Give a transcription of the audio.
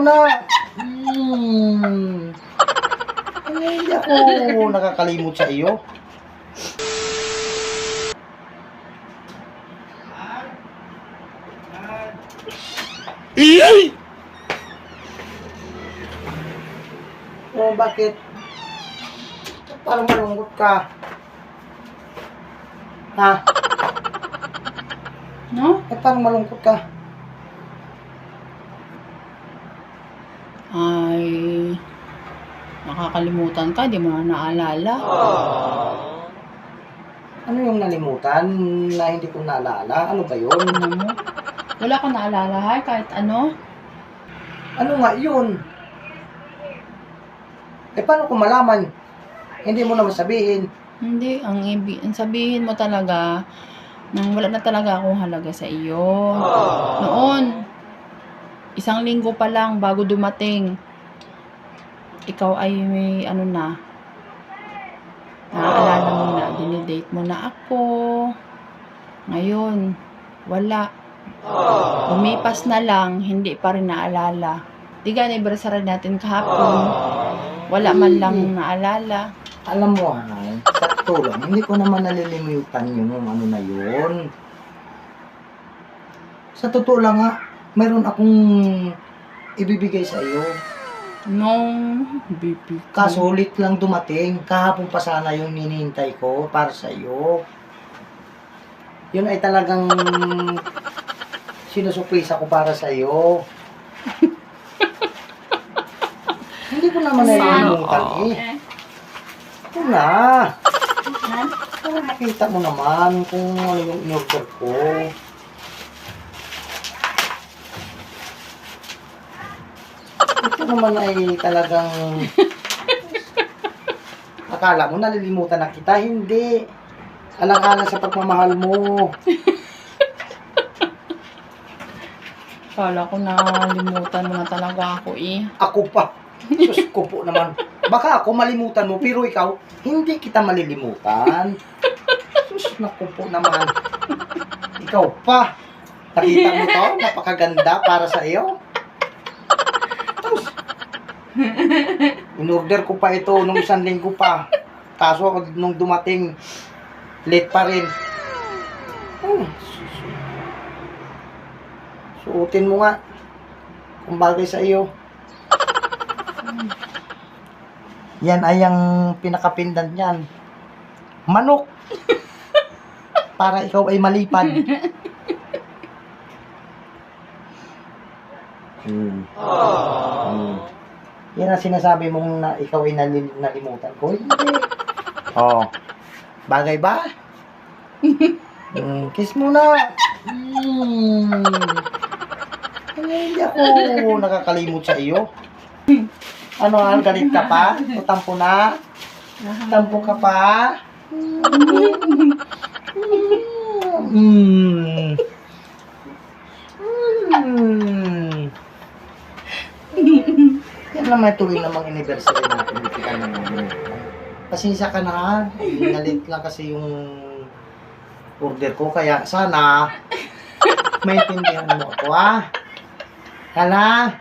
mo na. Hmm. Hindi ako nakakalimot sa iyo. Oh, bakit? Parang malungkot ka. Ha? No? Eh, parang malungkot ka. Ay, nakakalimutan ka, di mo na naalala. Ano yung nalimutan na hindi ko naalala? Ano ba yun? Ano mo? Wala ka naalala, hay, kahit ano? Ano nga yun? Eh, paano ko malaman? Hindi mo naman sabihin. Hindi, ang, ibi, ang sabihin mo talaga, nang wala na talaga akong halaga sa iyo. Noon, isang linggo pa lang bago dumating, ikaw ay may ano na, naaalala mo na, dinidate mo na ako. Ngayon, wala. Umipas na lang, hindi pa rin naalala. Di anniversary natin kahapon. Wala man lang naalala. Alam mo, ha? Sakto lang. Hindi ko naman nalilimutan yung ano na yun. Sa totoo lang ha, mayroon akong ibibigay sa iyo. Nung baby. Kaso ulit lang dumating. Kahapon pa sana yung ninintay ko para sa iyo. Yun ay talagang sinusurpresa ko para sa iyo. Hindi ko naman nalilimutan eh. Ito na. Para makita mo naman kung ano yung in-order ko. Ito naman ay talagang akala mo nalilimutan na kita. Hindi. Alang-alang sa pagmamahal mo. Kala ko nalimutan mo na talaga ako eh. Ako pa. Sus ko po naman. Baka ako malimutan mo, pero ikaw, hindi kita malilimutan. Sus, naku po naman. Ikaw pa. Nakita mo to? Napakaganda para sa iyo. In-order ko pa ito nung isang linggo pa. Kaso nung dumating, late pa rin. Suotin mo nga. Kung bagay sa iyo. Yan ay ang pinakapindan niyan. Manok. Para ikaw ay malipad. Hmm. Hmm. Yan ang sinasabi mong na ikaw ay nali- nalimutan ko. Hindi. Oh. Bagay ba? Hmm, kiss mo na. Hmm. Ay, hindi ako nakakalimot sa iyo. Ano, ah, galit ka pa? O tampo na? Tampo ka pa? Mm. Mm. Yan naman tuloy namang anniversary natin. Hindi kita naman. Pasensya ka na. Nalit lang kasi yung order ko. Kaya sana maintindihan mo ako ha. Hala.